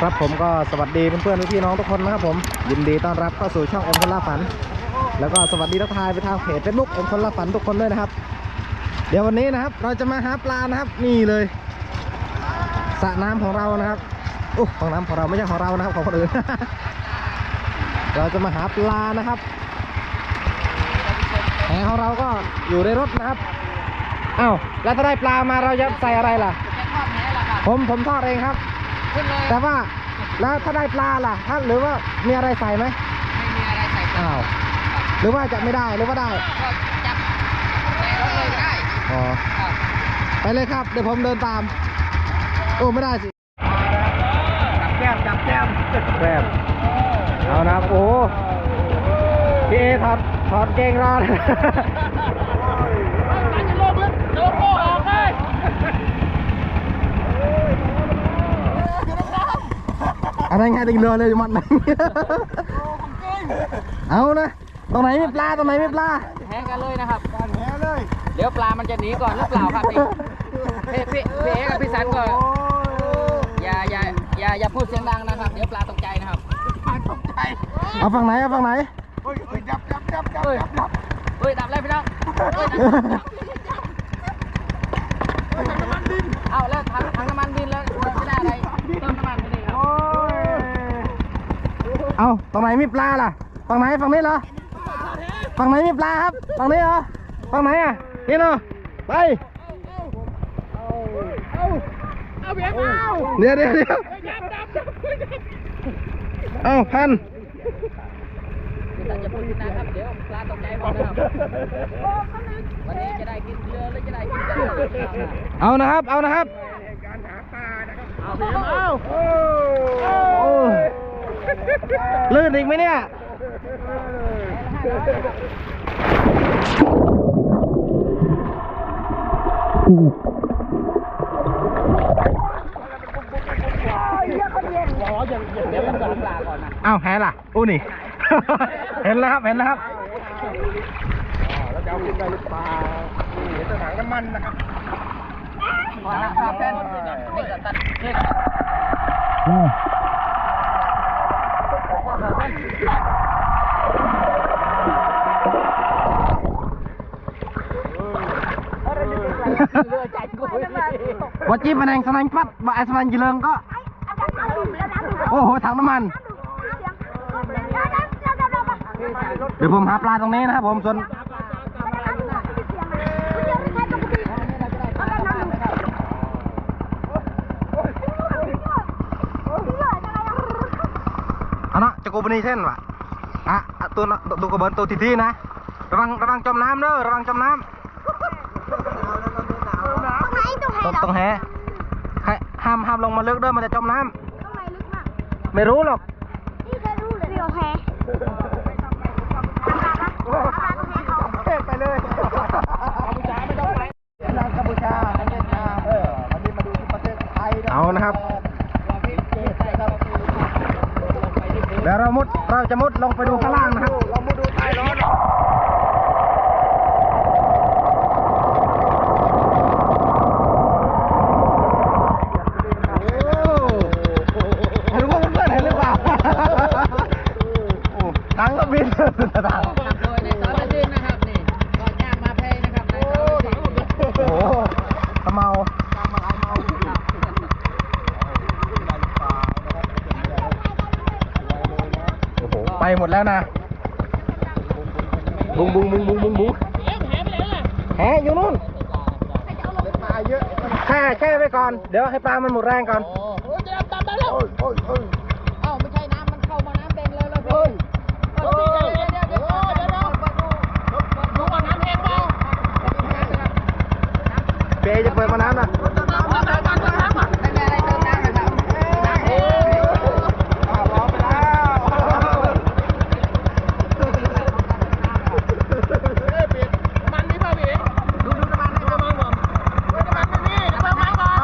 ครับผมก็สวัสดีเพื่อนๆพี่ๆน้องทุกคนนะครับผมยินดีต้อนรับเข้าสู่ช่องเอ็มคนล่าฝัน แล้วก็สวัสดีทักทายไปทางเพจเฟซบุ๊กเอ็มคนล่าฝันทุกคนด้วยนะครับ เดี๋ยววันนี้นะครับเราจะมาหาปลานะครับนี่เลยสระน้ำของเรานะครับอู้ของน้ำของเราไม่ใช่ของเรานะครับของคนอื่นเราจะมาหาปลานะครับแหของเราก็อยู่ในรถนะครับอ้าวแล้วถ้าได้ปลามาเราจะใส่อะไรล่ะผมผมทอดเองครับ ขึ้นเลยแต่ว่าแล้วถ้าได้ปลาล่ะถ้าหรือว่ามีอะไรใส่ไหมไม่มีอะไรใส่ปลาอ้าวหรือว่าจะไม่ได้หรือว่าได้ก็จับใส่รถเลยก็ได้อ๋อครับไปเลยครับ เดี๋ยวผมเดินตาม โอ้ไม่ได้สิจับแก้มจับแก้มแกรบเอานะครับโอ้พี่เอถอดถอดเกงรอเลย การจะโลดโดนโก้ออกเลย อะไรไงติงเรือเลยมันไหนเอานะตรงไหนมีปลาตรงไหนมีปลาแหกันเลยนะครับแหเลยเดี๋ยวปลามันจะหนีก่อนหรือเปล่าครับนี่พี่พี่พี่เอกับพี่สันก็อย่าอย่าอย่าอย่าพูดเสียงดังนะครับ เดี๋ยวปลาตกใจนะครับตกใจเอาฝั่งไหนเอาฝั่งไหนเฮ้ยดับดับดับดับเฮ้ยดับเลยพี่น้องเฮ้ยดับน้ำมันดินเอาแล้วถังถังน้ำมันดินแล้วไม่ได้อะไรเติมน้ำมันไปเลยครับ เอาตรงไหนมีปลาล่ะฝั่งไหนฝั่งนี้เหรอฝั่งไหนมีปลาครับฝั่งนี้เหรอฝั่งไหนอะนี่เนาะไปเอาเบียร์เอาเดี๋ยวเดี๋ยวเดี๋ยวเอาพันจะพูดนะครับเดี๋ยวปลาตกใจหมดนะครับวันนี้จะได้กินเอหรือจะได้กินปลาเอานะครับ เอานะครับเอาเบียร์เอาโอ้ย ลื่นอีกไหมเนี่ยเดี๋ยวมันก่อนปลาก่อนนแล่ะอู้นี่ เห็นแล้วครับ เห็นแล้วครับพอละครับแค่นี่ก็ตัดเล่น จีบแมลงสนันปัดว่าไอ้สนันจีเริงก็ โอ้โหถังน้ำมัน เดี๋ยวผมหาปลาตรงนี้นะครับผมส่วนเอาเนาะจะกูบนีเส้นวะอะอะตัวน่ะตัวกระเบินตัวทีทีนะ ระวังระวังจมน้ำเด้อระวังจมน้ำตรงตรงแหให้ห้ามห้ามลงมาลึกเด้อมันจะจมน้ำไม่รู้หรอกไปเลยกัมพูชาประเทศลาวเออวันนี้มาดูที่ประเทศไทยเอานะครับ เดี๋ยวเรามุดเราจะมุดลงไปดูข้างล่างนะครับ เรามุดดูใต้รถไม่รู้ว่าเพื่อนๆเห็นหรือเปล่าโอ้ทั้งก็บิน ต่างับโดยในสารดินนะครับนี่ก่อนย่างมาเพลนะครับในสารดินโอ้โหขมเมาโอ้โห ไปหมดแล้วนะ บุ้งบุ้งบุ้งบุ้งบุ้งบุ้งแหอยู่นู่นแช่แช่ไปก่อน เดี๋ยวให้ปลามันหมดแรงก่อน โอ้ยจะดับดับแล้วเอ้าไม่ใช่น้ำมันเข้ามาน้ำเต็มเลยแล้วพี่เดี๋ยวเดี๋ยวเดี๋ยวเดี๋ยวเดี๋ยวเดี๋ยวดูว่าน้ำแห้งเปล่า เปย์จะเปิดมาน้ำนะ ไม่มีอะไรเติมน้ำนะครับน้ำแห้ง มันนี่ป่ะพี่ดูดูน้ำมันให้น้ำมันก่อนน้ำมันไม่มีน้ำมันก่อน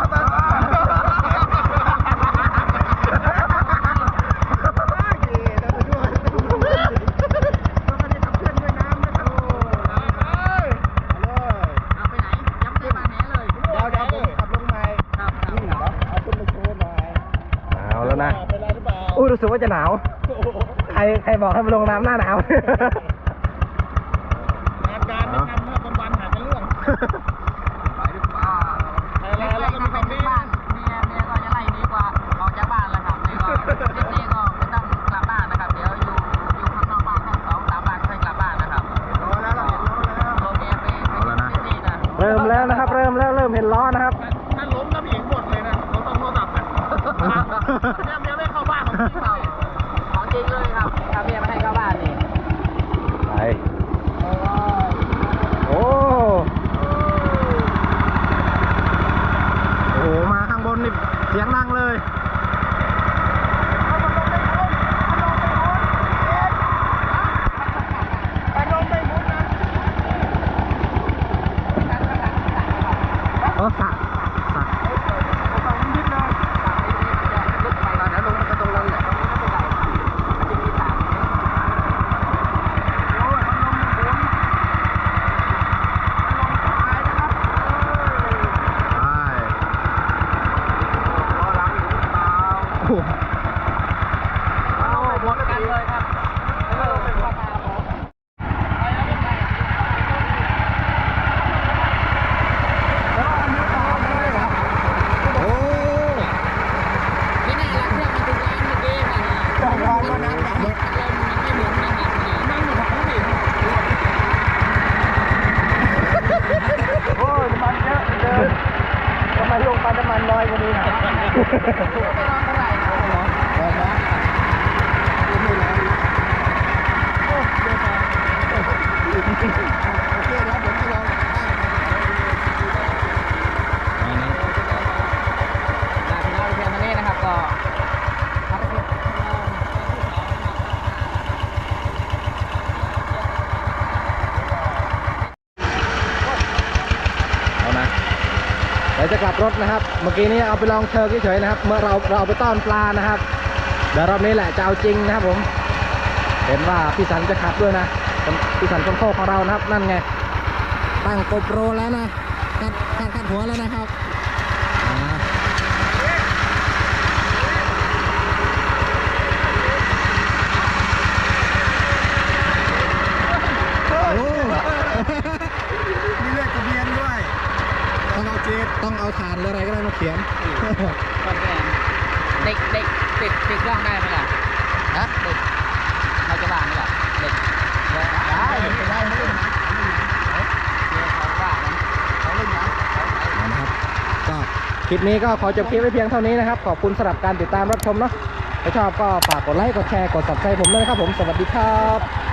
เอาไปไหนยังไม่ได้มาแหนเลย เดี๋ยวเดี๋ยวผมขับ อุ้ยรู้ สึกว่าจะหนาว ใครใครบอกให้มาลงน้ำหน้าหนาว อาการแนะนำถ้ากลางวันหาเป็นเรื่อง ของจริงเลยครับถ้าเมียไม่ให้เข้าบ้านนี่ไปโอ้โหมาข้างบนนี่เสียงดังเลย กลับรถนะครับ เมื่อกี้นี้เอาไปลองเชิงเฉยๆนะครับ เมื่อเราเราเอาไปต้อนปลานะครับ เดี๋ยวรอบนี้แหละจะเอาจริงนะครับผม เห็นว่าพี่สันจะขับด้วยนะพี่สันคนโคกของเรานะครับ นั่นไง ตั้งโกโปรแล้วนะขัดขัดขัดหัวแล้วนะครับอ่าโอ้ มีเลขทะเบียนด้วย ต้องเอาเจดต้อง เอาฐานหรืออะไรก็ได้มาเขียนคอนแกนเด็กเด็กติดติดกล้องได้ไหมล่ะฮะเด็กเขาจะบ้านไหมล่ะเด็กได้ได้ได้ไม่เล่นนะเดี๋ยวเขาบ้านนะเขาเล่นนะนะครับก็คลิปนี้ก็ขอจบคลิปไว้เพียงเท่านี้นะครับ ขอบคุณสำหรับการติดตามรับชมเนาะถ้าชอบก็ฝากกดไลค์กดแชร์กด subscribe ผมด้วยนะครับผมสวัสดีครับ